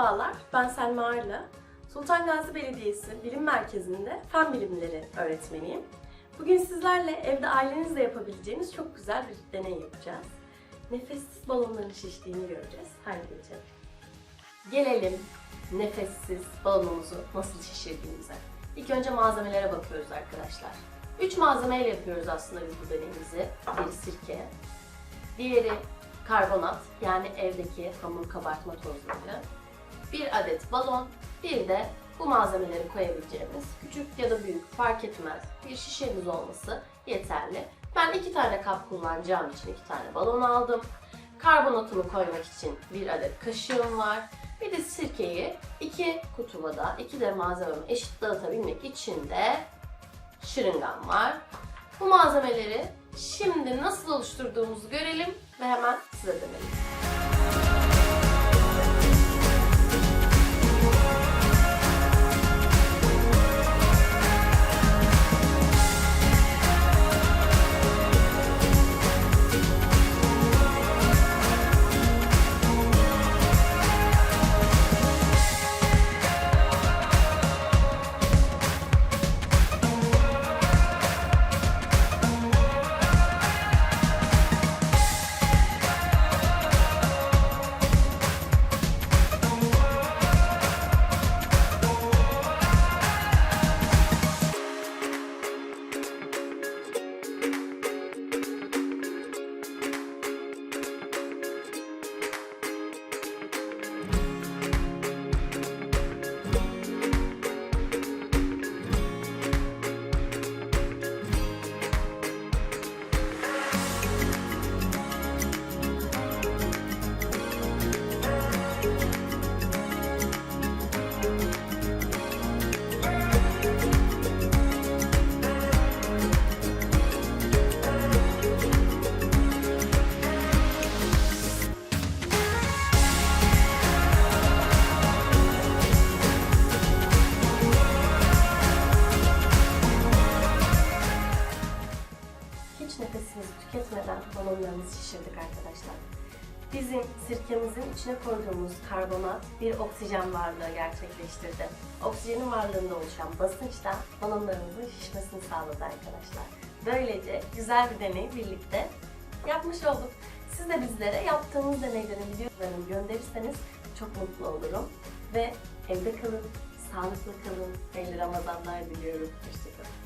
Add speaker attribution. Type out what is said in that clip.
Speaker 1: Merhabalar, ben Selma Arla. Sultan Gazi Belediyesi Bilim Merkezi'nde fen bilimleri öğretmeniyim. Bugün sizlerle evde ailenizle yapabileceğiniz çok güzel bir deney yapacağız. Nefessiz balonların şiştiğini göreceğiz. Haydi geçelim. Gelelim nefessiz balonumuzu nasıl şişirdiğimize. İlk önce malzemelere bakıyoruz arkadaşlar. Üç malzemeyle yapıyoruz aslında biz bu deneyimizi. Biri sirke, diğeri karbonat yani evdeki hamur kabartma tozları, bir adet balon, bir de bu malzemeleri koyabileceğimiz küçük ya da büyük fark etmez bir şişemiz olması yeterli. Ben iki tane kap kullanacağım için iki tane balon aldım. Karbonatımı koymak için bir adet kaşığım var. Bir de sirkeyi iki kutuma da iki de malzememi eşit dağıtabilmek için de şırıngam var. Bu malzemeleri şimdi nasıl oluşturduğumuzu görelim ve hemen size dönelim. Nefesimizi tüketmeden balonlarımızı şişirdik arkadaşlar. Bizim sirkemizin içine koyduğumuz karbonat bir oksijen varlığı gerçekleştirdi. Oksijenin varlığında oluşan basınç da balonlarımızın şişmesini sağladı arkadaşlar. Böylece güzel bir deney birlikte yapmış olduk. Siz de bizlere yaptığımız deneylerin videolarını gönderirseniz çok mutlu olurum. Ve evde kalın, sağlıklı kalın, hayırlı Ramazanlar diliyorum. Hoşçakalın.